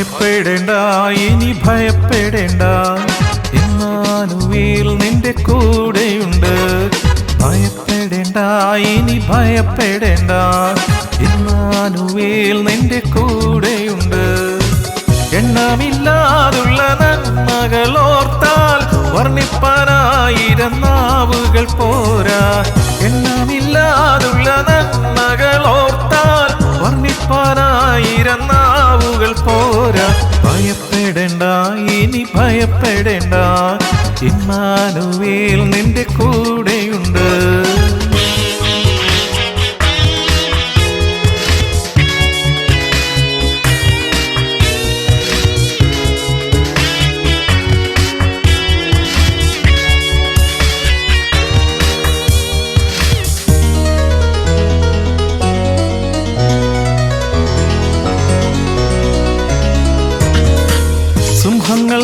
ഭയപ്പെടേണ്ട ഇനി ഭയപ്പെടേണ്ട. ഇമ്മാനുവേൽ നിന്റെ കൂടെയുണ്ട്. ഭയപ്പെടേണ്ട ഇനി ഭയപ്പെടേണ്ട. ഇമ്മാനുവേൽ നിന്റെ കൂടെയുണ്ട്. എണ്ണമില്ലാതുള്ള നന്മകൾ ഓർത്താൽ വർണിപ്പാനായിരം പോരാ. എണ്ണമില്ലാതുള്ള നന്മകൾ ഓർത്താൽ വർണിപ്പാനായിരം ഭയപ്പെടേണ്ട. ഇമ്മാനുവേൽ നിന്റെ കൂടെയുണ്ട്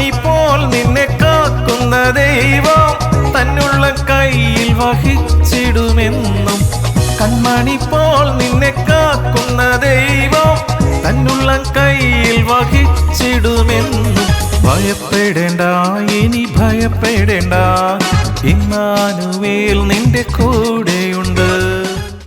കൺമണി പോൽ നിന്നെ കാക്കുന്ന ദൈവം തന്നുള്ള കയ്യിൽ വഹിച്ചിടുമെന്നും. കൺമണി പോൽ നിന്നെ കാക്കുന്ന ദൈവം തന്നുള്ള കയ്യിൽ വഹിച്ചിടുമെന്നും. ഭയപ്പെടേണ്ട ഇനി ഭയപ്പെടേണ്ട. ഇന്നാനുവേൽ നിന്റെ കൂടെയുണ്ട്.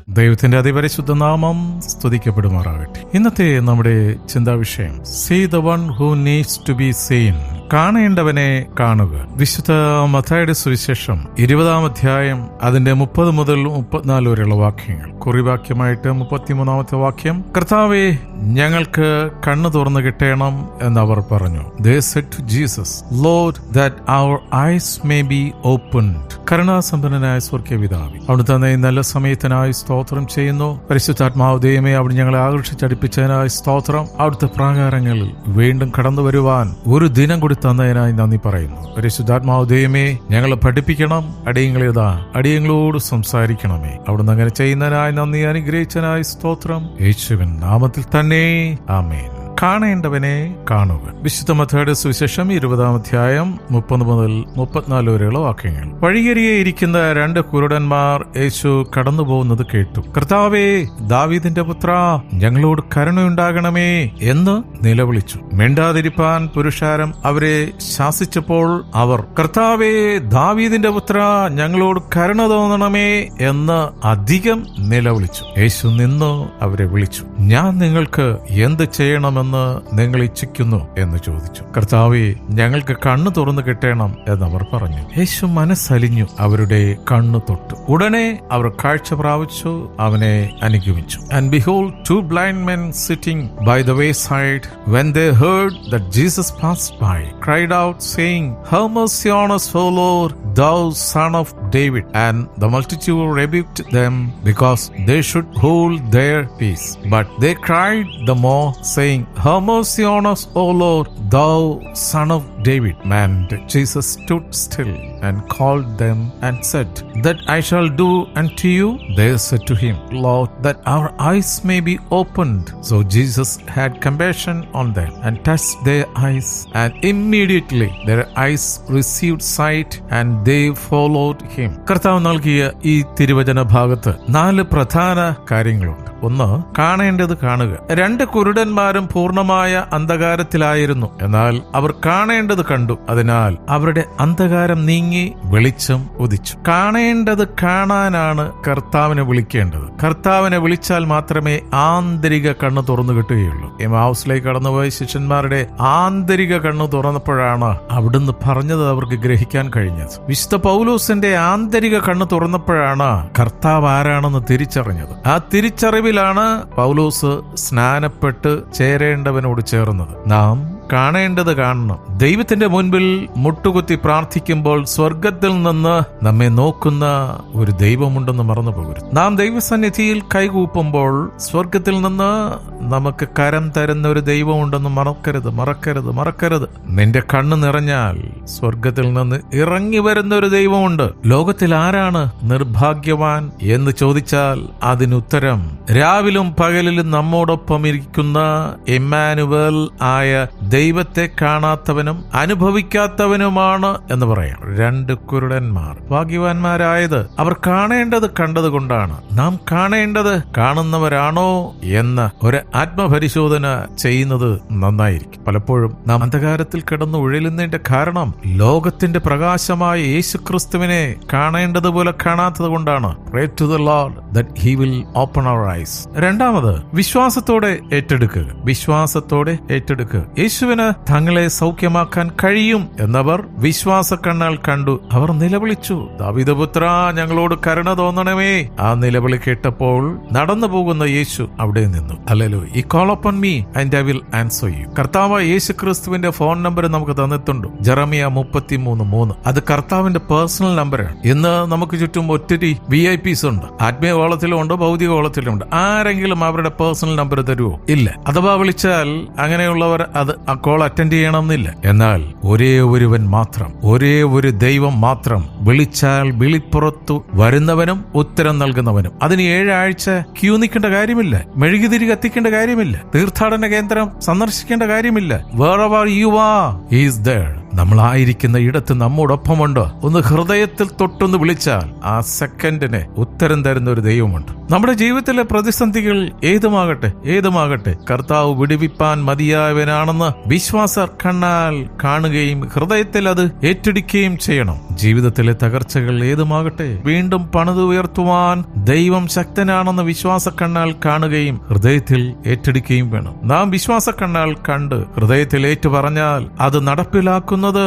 ദൈവത്തിന്റെ അതിപരിശുദ്ധ നാമം സ്തുതിക്കപ്പെടുമാറാകട്ടെ. ഇന്നത്തെ നമ്മുടെ ചിന്താവിഷയം see the one who needs to be seen കാണേണ്ടവനെ കാണുക. വിശുദ്ധ മത്തായുടെ സുവിശേഷം ഇരുപതാം അധ്യായം അതിന്റെ മുപ്പത് മുതൽ മുപ്പത്തിനാല് വരെയുള്ള വാക്യങ്ങൾ. കുറിവാക്യമായിട്ട് മുപ്പത്തിമൂന്നാമത്തെ വാക്യം കർത്താവെ ഞങ്ങൾക്ക് കണ്ണു തുറന്നു കിട്ടണം എന്ന് അവർ പറഞ്ഞു Jesus load that our eyes may be opened കരുണാസമ്പന്നനായ സ്വർഗീയ പിതാവി അവിടുത്തെ നല്ല സമയത്തിനായി സ്തോത്രം ചെയ്യുന്നു. പരിശുദ്ധാത്മാവ് ദൈവമേ അവിടെ ഞങ്ങളെ ആകർഷിച്ചടിപ്പിച്ചതിനായി സ്തോത്രം. അവിടുത്തെ പ്രാകാരങ്ങളിൽ വീണ്ടും കടന്നു വരുവാൻ ഒരു ദിനം കൂടി തന്നതിനായി നന്ദി പറയുന്നു. പരിശുദ്ധാത്മാവ് ദൈവമേ ഞങ്ങളെ പഠിപ്പിക്കണം അടിയങ്ങളിതാ അടിയങ്ങളോട് സംസാരിക്കണമേ. അവിടുന്ന് അങ്ങനെ ചെയ്യുന്നതിനായി നന്ദി അനുഗ്രഹിച്ചനായി സ്തോത്രം. യേശുവിൻ നാമത്തിൽ തന്നെ ആമേൻ. കാണേണ്ടവനെ കാണുക വിശുദ്ധ മഥയുടെ സുവിശേഷം ഇരുപതാം അധ്യായം മുപ്പത് മുതൽ മുപ്പത്തിനാല് വരെയുള്ള വാക്യങ്ങൾ. വഴിയരികെ ഇരിക്കുന്ന രണ്ട് കുരുടന്മാർ യേശു കടന്നു പോകുന്നത് കേട്ടു. കർത്താവേ ദാവീദിന്റെ പുത്ര ഞങ്ങളോട് കരുണയുണ്ടാകണമേ എന്ന് നിലവിളിച്ചു. മിണ്ടാതിരിപ്പാൻ പുരുഷാരം അവരെ ശാസിച്ചപ്പോൾ അവർ കർത്താവേ ദാവീദിന്റെ പുത്ര ഞങ്ങളോട് കരുണ തോന്നണമേ എന്ന് അധികം നിലവിളിച്ചു. യേശു നിന്നു അവരെ വിളിച്ചു. ഞാൻ നിങ്ങൾക്ക് എന്ത് ചെയ്യണമെന്ന് നിങ്ങൾ ഇച്ഛിക്കുന്നു എന്ന് ചോദിച്ചു കർത്താവെ ഞങ്ങൾക്ക് കണ്ണു തുറന്നു കിട്ടണം എന്ന് അവർ പറഞ്ഞു യേശു മനസ്സലിഞ്ഞു അവരുടെ കണ്ണു തൊട്ടു ഉടനെ അവർ കാഴ്ച പ്രാപിച്ചു അവനെ അനുഗമിച്ചു and behold two blind men sitting by the way side when they heard that Jesus pass by cried out saying have mercy on us, O Lord, thou son of David. And the multitude rebuked them because they should hold their peace. But they cried the more, saying, Have mercy on us, O Lord, thou son of David. And Jesus stood still and called them and said, That I shall do unto you. They said to him, Lord, that our eyes may be opened. So Jesus had compassion on them and touched their eyes, and immediately their eyes received sight and they followed him. കർത്താവ് നൽകിയ ഈ തിരുവചന ഭാഗത്ത് നാല് പ്രധാന കാര്യങ്ങളുണ്ട് ഒന്ന് കാണേണ്ടത് കാണുക രണ്ട് കുരുടന്മാരും പൂർണമായ അന്ധകാരത്തിലായിരുന്നു എന്നാൽ അവർ കാണേണ്ടത് കണ്ടു. അതിനാൽ അവരുടെ അന്ധകാരം നീങ്ങി വെളിച്ചം ഉദിച്ചു. കാണേണ്ടത് കാണാനാണ് കർത്താവിനെ വിളിക്കേണ്ടത്. കർത്താവിനെ വിളിച്ചാൽ മാത്രമേ ആന്തരിക കണ്ണ് തുറന്നു കിട്ടുകയുള്ളൂ. എം ഹൗസിലേക്ക് കടന്നുപോയ ശിഷ്യന്മാരുടെ ആന്തരിക കണ്ണ് തുറന്നപ്പോഴാണ് അവിടുന്ന് പറഞ്ഞത് അവർക്ക് ഗ്രഹിക്കാൻ കഴിഞ്ഞത്. വിശുദ്ധ പൗലൂസിന്റെ ആന്തരിക കണ്ണ് തുറന്നപ്പോഴാണ് കർത്താവ് ആരാണെന്ന് തിരിച്ചറിഞ്ഞത്. ആ തിരിച്ചറിവിലാണ് പൗലൂസ് സ്നാനപ്പെട്ട് ചേരേണ്ടവനോട് ചേർന്നത്. നാം കാണേണ്ടത് കാണണം. ദൈവത്തിന്റെ മുൻപിൽ മുട്ടുകുത്തി പ്രാർത്ഥിക്കുമ്പോൾ സ്വർഗത്തിൽ നിന്ന് നമ്മെ നോക്കുന്ന ഒരു ദൈവമുണ്ടെന്ന് മറന്നു പോകരുത് നാം ദൈവസന്നിധിയിൽ കൈകൂപ്പുമ്പോൾ സ്വർഗത്തിൽ നിന്ന് നമുക്ക് കരം തരുന്ന ഒരു ദൈവമുണ്ടെന്ന് മറക്കരുത് മറക്കരുത് മറക്കരുത്. നിന്റെ കണ്ണ് നിറഞ്ഞാൽ സ്വർഗത്തിൽ നിന്ന് ഇറങ്ങി വരുന്ന ഒരു ദൈവമുണ്ട്. ലോകത്തിൽ ആരാണ് നിർഭാഗ്യവാൻ എന്ന് ചോദിച്ചാൽ അതിനുത്തരം രാവിലും പകലിലും നമ്മോടൊപ്പം ഇരിക്കുന്ന ഇമ്മാനുവൽ ആയ ദൈവത്തെ കാണാത്തവനും അനുഭവിക്കാത്തവനുമാണ് എന്ന് പറയാം. രണ്ട് കുരുടന്മാർ. ഭാഗ്യവാന്മാരായത് അവർ കാണേണ്ടത് കണ്ടതുകൊണ്ടാണ്. നാം കാണേണ്ടത് കാണുന്നവരാണോ എന്ന് ഒരു ആത്മപരിശോധന ചെയ്യുന്നത് നന്നായിരിക്കും. പലപ്പോഴും നാം അന്ധകാരത്തിൽ കിടന്ന് ഉഴലുന്നതിന്റെ കാരണം ലോകത്തിന്റെ പ്രകാശമായ യേശുക്രിസ്തുവിനെ കാണേണ്ടതുപോലെ കാണാത്തത് കൊണ്ടാണ് വിൽ ഓപ്പൺ അവർ ഐസ് രണ്ടാമത് വിശ്വാസത്തോടെ ഏറ്റെടുക്കുക. വിശ്വാസത്തോടെ ഏറ്റെടുക്കുക. യേശുവിന് തങ്ങളെ സൗഖ്യമാക്കാൻ കഴിയും എന്നവർ വിശ്വാസ കണ്ണാൽ കണ്ടു. അവർ നിലവിളിച്ചു ദാവിദപുത്ര ഞങ്ങളോട് കരുണ തോന്നണമേ. ആ നിലവിളി കേട്ടപ്പോൾ നടന്നു പോകുന്ന യേശു അവിടെ നിന്നു. അല്ലല്ലോ ഈ call open me and I will answer you കർത്താവ് യേശു ക്രിസ്തുവിന്റെ ഫോൺ നമ്പർ നമുക്ക് തന്നിട്ടുണ്ട്. ജെറമിയ മുപ്പത്തി മൂന്ന്. മൂന്ന് അത് കർത്താവിന്റെ പേഴ്സണൽ നമ്പറാണ് ഇന്ന് നമുക്ക് ചുറ്റും ഒത്തിരി വി ഐ പിസ് ഉണ്ട്. ആത്മീയ കോളത്തിലും ഉണ്ട് ഭൗതിക കോളത്തിലും ഉണ്ട് ആരെങ്കിലും അവരുടെ പേഴ്സണൽ നമ്പർ തരുമോ ഇല്ല. അഥവാ വിളിച്ചാൽ അങ്ങനെയുള്ളവർ അത് ആ കോൾ അറ്റൻഡ് ചെയ്യണമെന്നില്ല. എന്നാൽ ഒരേ ഒരുവൻ മാത്രം ഒരേ ഒരു ദൈവം മാത്രം വിളിച്ചാൽ വിളിപ്പുറത്തു വരുന്നവനും ഉത്തരം നൽകുന്നവനും. അതിന് ഏഴാഴ്ച ക്യൂ നിൽക്കേണ്ട കാര്യമില്ല. മെഴുകുതിരി കത്തിക്കേണ്ട കാര്യമില്ല. തീർത്ഥാടന കേന്ദ്രം സന്ദർശിക്കേണ്ട കാര്യമില്ല. വേറെ യു ഈസ് there. നമ്മളായിരിക്കുന്ന ഇടത്ത് നമ്മോടൊപ്പമുണ്ട്. ഒന്ന് ഹൃദയത്തിൽ തൊട്ടൊന്ന് വിളിച്ചാൽ ആ സെക്കൻഡിന് ഉത്തരം തരുന്ന ഒരു ദൈവമുണ്ട്. നമ്മുടെ ജീവിതത്തിലെ പ്രതിസന്ധികൾ ഏതുമാകട്ടെ ഏതുമാകട്ടെ കർത്താവ് വിടുവിപ്പാൻ മതിയായവനാണെന്ന് വിശ്വാസർ കണ്ണാൽ കാണുകയും ഹൃദയത്തിൽ അത് ഏറ്റെടുക്കുകയും ചെയ്യണം. ജീവിതത്തിലെ തകർച്ചകൾ ഏതുമാകട്ടെ വീണ്ടും പണിതുയർത്തുവാൻ ദൈവം ശക്തനാണെന്ന് വിശ്വാസ കണ്ണാൽ കാണുകയും ഹൃദയത്തിൽ ഏറ്റെടുക്കുകയും വേണം. നാം വിശ്വാസ കണ്ണാൽ കണ്ട് ഹൃദയത്തിൽ ഏറ്റു പറഞ്ഞാൽ അത് നടപ്പിലാക്കുന്നത്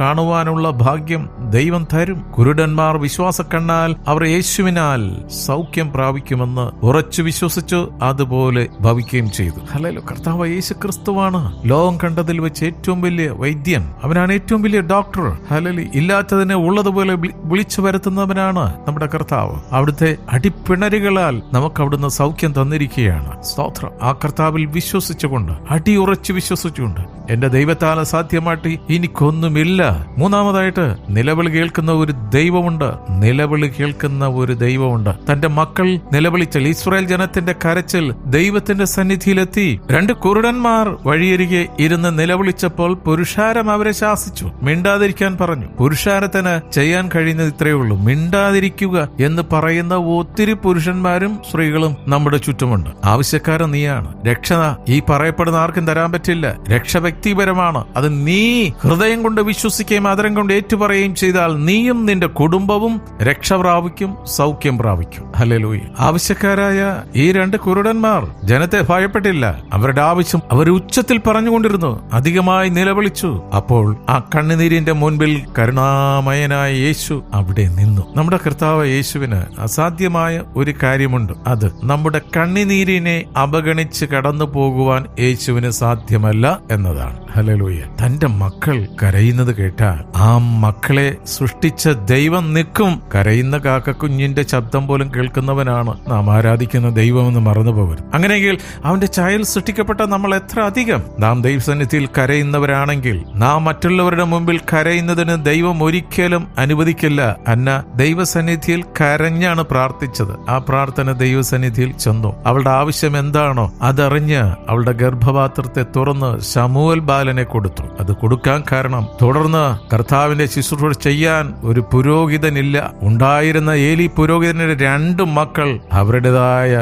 കാണുവാനുള്ള ഭാഗ്യം ദൈവം തരും. കുരുടന്മാർ വിശ്വാസ കണ്ണാൽ അവർ യേശുവിനാൽ സൗഖ്യം പ്രാപിക്കുമെന്ന് ഉറച്ചു വിശ്വസിച്ചു അതുപോലെ ഭവിക്കുകയും ചെയ്തു. ഹലോ കർത്താവ് യേശു ക്രിസ്തുവാണ് ലോകം കണ്ടതിൽ വെച്ച് ഏറ്റവും വലിയ വൈദ്യൻ. അവനാണ് ഏറ്റവും വലിയ ഡോക്ടർ. ഹലലി ഇല്ലാത്തതിനെ ഉള്ളതുപോലെ വിളിച്ചു വരുത്തുന്നവനാണ് നമ്മുടെ കർത്താവ്. അവിടുത്തെ അടിപ്പിണരുകളാൽ നമുക്ക് അവിടുന്ന് സൗഖ്യം തന്നിരിക്കുകയാണ്. സ്തോത്രം. ആ കർത്താവിൽ വിശ്വസിച്ചുകൊണ്ട് അടി ഉറച്ചു വിശ്വസിച്ചുകൊണ്ട് എന്റെ ദൈവത്താല സാധ്യമായിട്ട് എനിക്കൊന്നുമില്ല. മൂന്നാമതായിട്ട് നിലവിളി കേൾക്കുന്ന ഒരു ദൈവമുണ്ട്. നിലവിളി കേൾക്കുന്ന ഒരു ദൈവമുണ്ട്. തന്റെ മക്കൾ നിലവിളിച്ചാൽ ഇസ്രായേൽ ജനത്തിന്റെ കരച്ചിൽ ദൈവത്തിന്റെ സന്നിധിയിലെത്തി. രണ്ട് കുരുടന്മാർ വഴിയരികെ ഇരുന്ന് നിലവിളിച്ചപ്പോൾ പുരുഷാരം അവരെ ശാസിച്ചു. മിണ്ടാതിരിക്കാൻ പറഞ്ഞു. പുരുഷാരത്തിന് ചെയ്യാൻ കഴിയുന്നത് ഇത്രയേ ഉള്ളൂ. മിണ്ടാതിരിക്കുക എന്ന് പറയുന്ന ഒത്തിരി പുരുഷന്മാരും സ്ത്രീകളും നമ്മുടെ ചുറ്റുമുണ്ട്. ആവശ്യക്കാരൻ നീയാണ്. രക്ഷ ഈ പറയപ്പെടുന്ന ആർക്കും തരാൻ പറ്റില്ല. രക്ഷ വ്യക്തിപരമാണ് അത് നീ ഹൃദയം കൊണ്ട് വിശ്വസിക്കുകയും അതരം കൊണ്ട് ഏറ്റുപറയുകയും ചെയ്താൽ നീയും നിന്റെ കുടുംബവും രക്ഷ പ്രാപിക്കും സൗഖ്യം പ്രാപിക്കും. ഹലലൂയി ആവശ്യക്കാരായ ഈ രണ്ട് കുരുടന്മാർ ജനത്തെ ഭയപ്പെട്ടില്ല. അവരുടെ ആവശ്യം അവർ ഉച്ചത്തിൽ പറഞ്ഞുകൊണ്ടിരുന്നു. അധികമായി നിലവിളിച്ചു. അപ്പോൾ ആ കണ്ണുനീരിന്റെ മുൻപിൽ കരുണാമയനായ യേശു അവിടെ നിന്നു. നമ്മുടെ കർത്താവ് യേശുവിന് അസാധ്യമായ ഒരു കാര്യമുണ്ട്. അത് നമ്മുടെ കണ്ണിനീരിനെ അവഗണിച്ച് കടന്നു പോകുവാൻ യേശുവിന് സാധ്യമല്ല എന്നതാണ്. ഹലലൂയ തന്റെ മക്കൾ കരയുന്നത് കേട്ടാൽ ആ മക്കളെ സൃഷ്ടിച്ച ദൈവം നിൽക്കും. കരയുന്ന കാക്കക്കുഞ്ഞിന്റെ ശബ്ദം പോലും കേൾക്കുന്നവനാണ് നാം ആരാധിക്കുന്ന ദൈവമെന്ന് മറന്നു പോകരുത് അങ്ങനെയെങ്കിൽ അവന്റെ ചായൽ സൃഷ്ടിക്കപ്പെട്ട നമ്മൾ എത്ര അധികം? നാം ദൈവസന്നിധിയിൽ കരയുന്നവരാണെങ്കിൽ നാം മറ്റുള്ളവരുടെ മുമ്പിൽ കരയുന്നതിന് ദൈവം ഒരിക്കലും അനുവദിക്കില്ല. അന്ന ദൈവസന്നിധിയിൽ കരഞ്ഞാണ് പ്രാർത്ഥിച്ചത്. ആ പ്രാർത്ഥന ദൈവസന്നിധിയിൽ ചെന്നു. അവളുടെ ആവശ്യം എന്താണോ അതറിഞ്ഞ് അവളുടെ ഗർഭപാത്രത്തെ തുറന്ന് ശമൂൽ ബാലനെ കൊടുത്തു. അത് കൊടുക്കാൻ കാരണം തുടർന്ന് കർത്താവിന്റെ ശുശ്രൂഷ ചെയ്യാൻ ഒരു പുരോഹിതനില്ല. ഉണ്ടായിരുന്ന ഏലി പുരോഹിതന്റെ രണ്ട് മക്കൾ അവരുടേതായ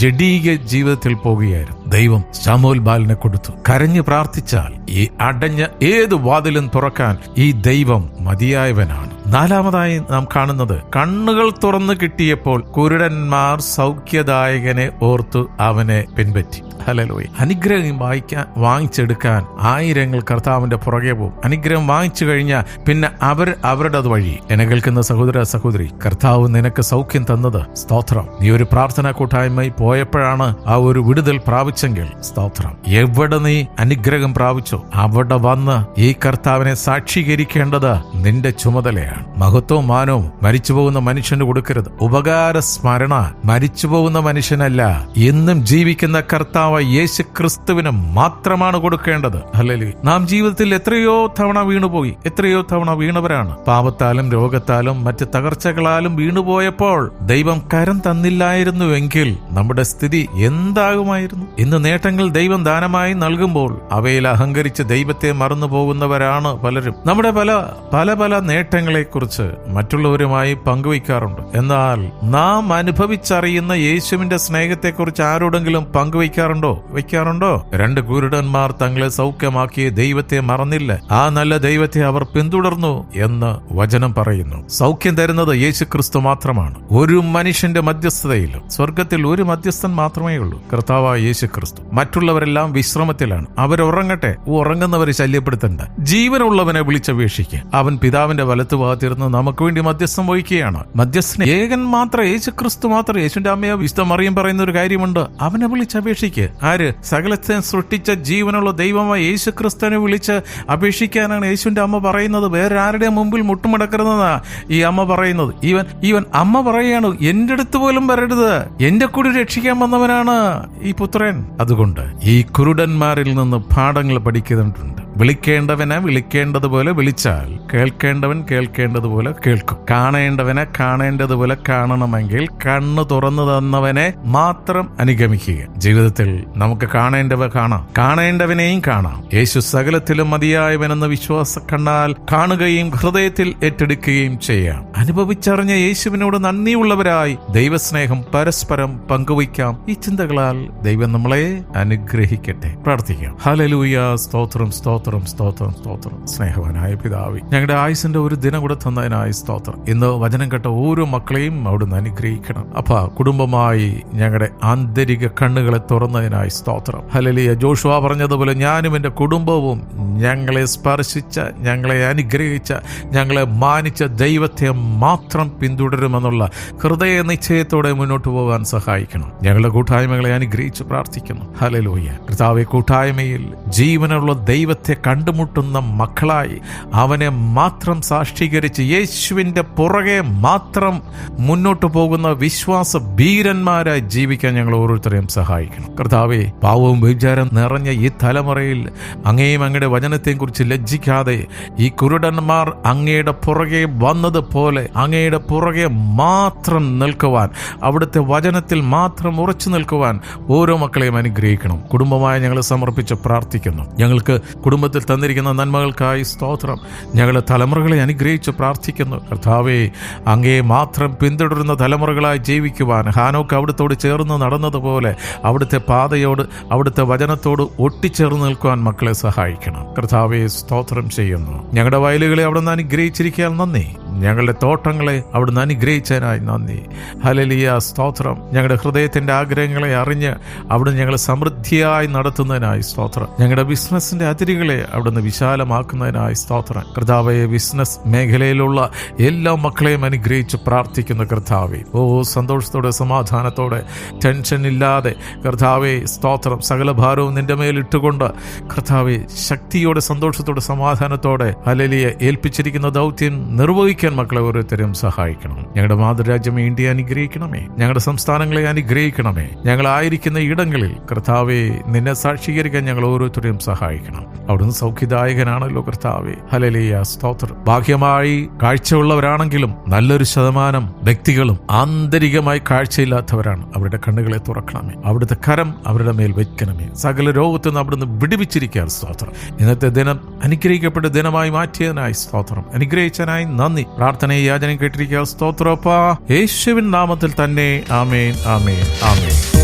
ജഡീക ജീവിതത്തിൽ പോകുകയായിരുന്നു. ദൈവം സാമൂൽ ബാലിനെ കൊടുത്തു. കരഞ്ഞു പ്രാർത്ഥിച്ചാൽ ഈ അടഞ്ഞ ഏത് വാതിലും തുറക്കാൻ ഈ ദൈവം മതിയായവനാണ്. നാലാമതായി നാം കാണുന്നത് കണ്ണുകൾ തുറന്നു കിട്ടിയപ്പോൾ കുരുടന്മാർ സൗഖ്യദായകനെ ഓർത്തു അവനെ പിൻപറ്റി. ഹലലോയി അനുഗ്രഹം വായിക്കാൻ വാങ്ങിച്ചെടുക്കാൻ ആയിരങ്ങൾ കർത്താവിന്റെ പുറകെ പോകും. അനുഗ്രഹം വാങ്ങിച്ചു കഴിഞ്ഞാൽ പിന്നെ അവർ അവരുടെ വഴി. എന്നെ കേൾക്കുന്ന സഹോദര സഹോദരി കർത്താവ് നിനക്ക് സൗഖ്യം തന്നത് സ്തോത്രം. നീ ഒരു പ്രാർത്ഥനാ കൂട്ടായ്മയിൽ പോയപ്പോഴാണ് ആ ഒരു വിടുതൽ പ്രാപിച്ചെങ്കിൽ സ്തോത്രം. എവിടെ നീ അനുഗ്രഹം പ്രാപിച്ചോ? അവിടെ വന്ന് ഈ കർത്താവിനെ സാക്ഷീകരിക്കേണ്ടത് നിന്റെ ചുമതലയാണ്. മഹത്വവും മാനവും മരിച്ചു പോകുന്ന മനുഷ്യന് കൊടുക്കരുത്. ഉപകാര സ്മരണ മരിച്ചു പോകുന്ന മനുഷ്യനല്ല എന്നും ജീവിക്കുന്ന കർത്താവ് യേശു ക്രിസ്തുവിന് മാത്രമാണ് കൊടുക്കേണ്ടത്. അല്ലല്ലേ നാം ജീവിതത്തിൽ എത്രയോ തവണ വീണുപോയി എത്രയോ തവണ വീണവരാണ്. പാപത്താലും രോഗത്താലും മറ്റ് തകർച്ചകളാലും വീണുപോയപ്പോൾ ദൈവം കരം തന്നില്ലായിരുന്നുവെങ്കിൽ നമ്മുടെ സ്ഥിതി എന്താകുമായിരുന്നു? ഇന്ന് നേട്ടങ്ങൾ ദൈവം ദാനമായി നൽകുമ്പോൾ അവയിൽ അഹങ്കരിച്ച് ദൈവത്തെ മറന്നു പോകുന്നവരാണ് പലരും. നമ്മുടെ പല പല പല നേട്ടങ്ങളെക്കുറിച്ച് മറ്റുള്ളവരുമായി പങ്കുവയ്ക്കാറുണ്ട്. എന്നാൽ നാം അനുഭവിച്ചറിയുന്ന യേശുവിന്റെ സ്നേഹത്തെക്കുറിച്ച് ആരോടെങ്കിലും പങ്കുവയ്ക്കാറുണ്ടോ? വയ്ക്കാറുണ്ടോ? രണ്ട് കുരുടന്മാർ തങ്ങളെ സൗഖ്യമാക്കിയ ദൈവത്തെ മറന്നില്ല. ആ നല്ല ദൈവത്തെ അവർ പിന്തുടർന്നു എന്ന് വചനം പറയുന്നു. സൗഖ്യം തരുന്നത് യേശു ക്രിസ്തു മാത്രമാണ്. ഒരു മനുഷ്യന്റെ മധ്യസ്ഥതയിലും സ്വർഗത്തിൽ ഒരു മധ്യസ്ഥൻ മാത്രമേ ഉള്ളൂ. കർത്താവായ യേശു ക്രിസ്തു മറ്റുള്ളവരെല്ലാം വിശ്രമത്തിലാണ്. അവരുറങ്ങട്ടെ. ഉറങ്ങുന്നവരെ ശല്യപ്പെടുത്തണ്ട. ജീവനുള്ളവനെ വിളിച്ചപേക്ഷിക്കുക. അവൻ പിതാവിന്റെ വലത്തു ഭാഗത്തിരുന്ന് നമുക്ക് വേണ്ടി മധ്യസ്ഥം വഹിക്കുകയാണ്. മധ്യസ്ഥന് ഏകൻ മാത്രം യേശു ക്രിസ്തു മാത്രം യേശുന്റെ അമ്മയെ വിശുദ്ധ മറിയം പറയുന്ന ഒരു കാര്യമുണ്ട്. അവനെ വിളിച്ചപേക്ഷിക്കുക. ആര്? സകലത്തെ സൃഷ്ടിച്ച ജീവനുള്ള ദൈവമായ യേശു ക്രിസ്തുവിനെ വിളിച്ച് അപേക്ഷിക്കാനാണ് യേശുവിന്റെ അമ്മ പറയുന്നത്. വേറെ ആരുടെ മുമ്പിൽ മുട്ടുമടക്കരുതെന്നാ ഈ അമ്മ പറയുന്നത്. ഈവൻ ഈവൻ അമ്മ പറയാണ് എന്റെ അടുത്ത് പോലും വരരുത്. എന്റെ കൂടി രക്ഷിക്കാൻ വന്നവനാണ് ഈ പുത്രൻ. അതുകൊണ്ട് ഈ കുരുടന്മാരിൽ നിന്ന് പാഠങ്ങൾ പഠിക്കുന്നുണ്ട്. വിളിക്കേണ്ടവനെ വിളിക്കേണ്ടതുപോലെ വിളിച്ചാൽ കേൾക്കേണ്ടവൻ കേൾക്കേണ്ടതുപോലെ കേൾക്കും. കാണേണ്ടവനെ കാണേണ്ടതുപോലെ കാണണമെങ്കിൽ കണ്ണ് തുറന്നു തന്നവനെ മാത്രം അനുഗമിക്കുക. ജീവിതത്തിൽ നമുക്ക് കാണേണ്ടവ കാണാം. കാണേണ്ടവനെയും കാണാം. യേശു സകലത്തിലും മതിയായവനെന്ന വിശ്വാസ കണ്ണാൽ കാണുകയും ഹൃദയത്തിൽ ഏറ്റെടുക്കുകയും ചെയ്യാം. അനുഭവിച്ചറിഞ്ഞ യേശുവിനോട് നന്ദിയുള്ളവരായി ദൈവസ്നേഹം പരസ്പരം പങ്കുവയ്ക്കാം. ഈ ചിന്തകളാൽ ദൈവം നമ്മളെ അനുഗ്രഹിക്കട്ടെ. പ്രാർത്ഥിക്കാം. ഹലലൂയ സ്തോത്രം സ്തോത്രം. സ്തോത്രം സ്തോത്രം സ്തോത്രം. സ്നേഹവാനായ പിതാവി ഞങ്ങളുടെ ആയുസിന്റെ ഒരു ദിനം കൂടെ തന്നതിനായി സ്തോത്രം. ഇന്ന് വചനം കേട്ട ഓരോ മക്കളെയും അവിടുന്ന് അനുഗ്രഹിക്കണം. അപ്പ കുടുംബമായി ഞങ്ങളുടെ ആന്തരിക കണ്ണുകളെ തുറന്നതിനായി സ്തോത്രം. ഹലലിയ ജോഷുവ പറഞ്ഞതുപോലെ ഞാനും എന്റെ കുടുംബവും ഞങ്ങളെ സ്പർശിച്ച ഞങ്ങളെ അനുഗ്രഹിച്ച ഞങ്ങളെ മാനിച്ച ദൈവത്തെ മാത്രം പിന്തുടരുമെന്നുള്ള ഹൃദയ നിശ്ചയത്തോടെ മുന്നോട്ട് പോകാൻ സഹായിക്കണം. ഞങ്ങളുടെ കൂട്ടായ്മകളെ അനുഗ്രഹിച്ച് പ്രാർത്ഥിക്കുന്നു. ഹലലോയ കർത്താവെ കൂട്ടായ്മയിൽ ജീവനുള്ള ദൈവത്തെ കണ്ടുമുട്ടുന്ന മക്കളായി. അവനെ മാത്രം സാക്ഷീകരിച്ച് യേശുവിന്റെ പുറകെ മാത്രം മുന്നോട്ട് പോകുന്ന വിശ്വാസ ഭീരന്മാരായി ജീവിക്കാൻ ഞങ്ങൾ ഓരോരുത്തരെയും സഹായിക്കണം. കർത്താവെ പാവവും വിചാരം നിറഞ്ഞ ഈ തലമുറയിൽ അങ്ങേയും അങ്ങയുടെ വചനത്തെയും കുറിച്ച് ലജ്ജിക്കാതെ ഈ കുരുടന്മാർ അങ്ങയുടെ പുറകെ വന്നതുപോലെ അങ്ങയുടെ പുറകെ മാത്രം നിൽക്കുവാൻ അവിടുത്തെ വചനത്തിൽ മാത്രം ഉറച്ചു നിൽക്കുവാൻ ഓരോ മക്കളെയും അനുഗ്രഹിക്കണം. കുടുംബമായ ഞങ്ങൾ സമർപ്പിച്ച് പ്രാർത്ഥിക്കുന്നു. ഞങ്ങൾക്ക് കുടുംബത്തിൽ തന്നിരിക്കുന്ന നന്മകൾക്കായി സ്തോത്രം. ഞങ്ങളുടെ തലമുറകളെ അനുഗ്രഹിച്ച് പ്രാർത്ഥിക്കുന്നു. കർത്താവെ അങ്ങേ മാത്രം പിന്തുടരുന്ന തലമുറകളായി ജീവിക്കുവാൻ ഹാനോക്ക് അവിടുത്തോട് ചേർന്ന് നടന്നതുപോലെ അവിടുത്തെ പാതയോട് അവിടുത്തെ വചനത്തോട് ഒട്ടിച്ചേർന്ന് നിൽക്കുവാൻ മക്കളെ സഹായിക്കണം. കർത്താവെ സ്തോത്രം ചെയ്യുന്നു. ഞങ്ങളുടെ വയലുകളെ അവിടുന്ന് അനുഗ്രഹിച്ചിരിക്കാൻ നന്ദി. ഞങ്ങളുടെ തോട്ടങ്ങളെ അവിടുന്ന് അനുഗ്രഹിച്ചതിനായി നന്ദി. ഹലലിയ സ്തോത്രം. ഞങ്ങളുടെ ഹൃദയത്തിന്റെ ആഗ്രഹങ്ങളെ അറിഞ്ഞ് അവിടുന്ന് ഞങ്ങളെ സമൃദ്ധിയായി നടത്തുന്നതിനായി സ്തോത്രം. ഞങ്ങളുടെ ബിസിനസിന്റെ അതിരുകളെ അവിടുന്ന് വിശാലമാക്കുന്നതിനായി സ്തോത്രം. കർത്താവെ ബിസിനസ് മേഖലയിലുള്ള എല്ലാ മക്കളെയും അനുഗ്രഹിച്ച് പ്രാർത്ഥിക്കുന്ന കർത്താവെ. ഓ സന്തോഷത്തോടെ സമാധാനത്തോടെ ടെൻഷൻ ഇല്ലാതെ. കർത്താവെ സ്തോത്രം. സകല ഭാരവും നിന്റെ മേലിട്ടുകൊണ്ട് കർത്താവെ ശക്തിയോടെ സന്തോഷത്തോടെ സമാധാനത്തോടെ അലലിയെ ഏൽപ്പിച്ചിരിക്കുന്ന ദൗത്യം നിർവഹിക്കാൻ മക്കളെ ഓരോരുത്തരും സഹായിക്കണം. ഞങ്ങളുടെ മാതൃരാജ്യം ഇന്ത്യ അനുഗ്രഹിക്കണമേ. ഞങ്ങളുടെ സംസ്ഥാനങ്ങളെ അനുഗ്രഹിക്കണമേ. ഞങ്ങളായിരിക്കുന്ന ഇടങ്ങളിൽ കർത്താവെ നിന്നെ സാക്ഷീകരിക്കാൻ ഞങ്ങൾ ഓരോരുത്തരെയും സഹായിക്കണം. അവിടുന്ന് സൗഖ്യദായകനാണല്ലോ കർത്താവെ. ഹലലിയ സ്തോത്രം. ബാഹ്യമായി കാഴ്ചയുള്ളവരാണെങ്കിലും നല്ലൊരു ശതമാനം വ്യക്തികളും ആന്തരികമായി കാഴ്ചയില്ലാത്തവരാണ്. അവരുടെ കണ്ണുകളെ തുറക്കണമേ. അവിടുത്തെ കരം അവരുടെ മേൽ വയ്ക്കണമേ സകല രോഗത്തിൽ നിന്ന് അവിടുന്ന് വിടിവിച്ചിരിക്കുകയാണ്. സ്തോത്രം. ഇന്നത്തെ ദിനം അനുഗ്രഹിക്കപ്പെട്ട ദിനമായി മാറ്റിയതിനായി സ്തോത്രം. അനുഗ്രഹിച്ചതിനായി നന്ദി. പ്രാർത്ഥനയെ യാചനം കേട്ടിരിക്കുക സ്തോത്രോപ്പാ യേശുവിൻ നാമത്തിൽ തന്നെ. ആമേൻ ആമേൻ ആമേൻ.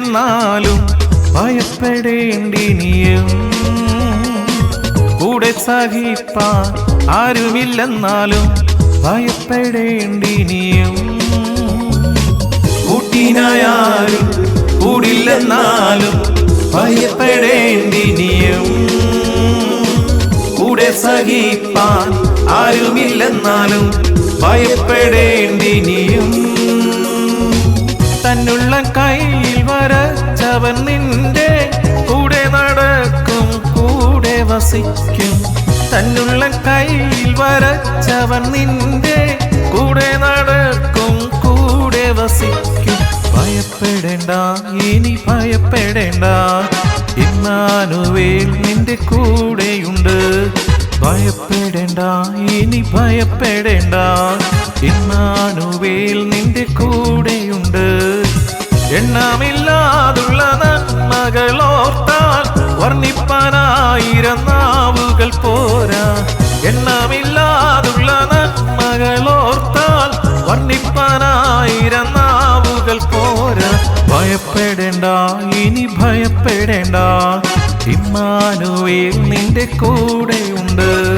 കൂടില്ലെന്നാലും ഭയപ്പെടേണ്ടി നീയും കൂടെ സഹിപ്പാൻ ആരുമില്ലെന്നാലും ഭയപ്പെടേണ്ടി കൂട്ടിനായാലും കൂടില്ലെന്നാലും ഭയപ്പെടേണ്ടി നീയും കൂടെ സഹിപ്പാൻ ആരുമില്ലെന്നാലും ഭയപ്പെടേണ്ടിനിയും. തന്നുള്ള കയ്യിൽ വരച്ചവൻ നിന്റെ കൂടെ നടക്കും കൂടെ വസിക്കും. തന്നുള്ള കയ്യിൽ വരച്ചവൻ നിന്റെ കൂടെ നടക്കും കൂടെ വസിക്കും. ഭയപ്പെടേണ്ട ഇനി ഭയപ്പെടേണ്ട. ഇന്നാനുവേൽ നിന്റെ കൂടെയുണ്ട്. ഭയപ്പെടേണ്ട ഇനി ഭയപ്പെടേണ്ട. ഇന്നാനുവേൽ നിന്റെ കൂടെയുണ്ട്. എണ്ണമില്ലാതുള്ള നന്മകളോർത്താൽ വർണിപ്പാനായിരം നാവുകൾ പോരാ. എണ്ണമില്ലാതുള്ള നന്മകളോർത്താൽ വർണിപ്പാനായിരം നാവുകൾ പോരാ. ഭയപ്പെടേണ്ട ഇനി ഭയപ്പെടേണ്ട. ഇമ്മാനുവേൽ നിന്റെ കൂടെയുണ്ട്.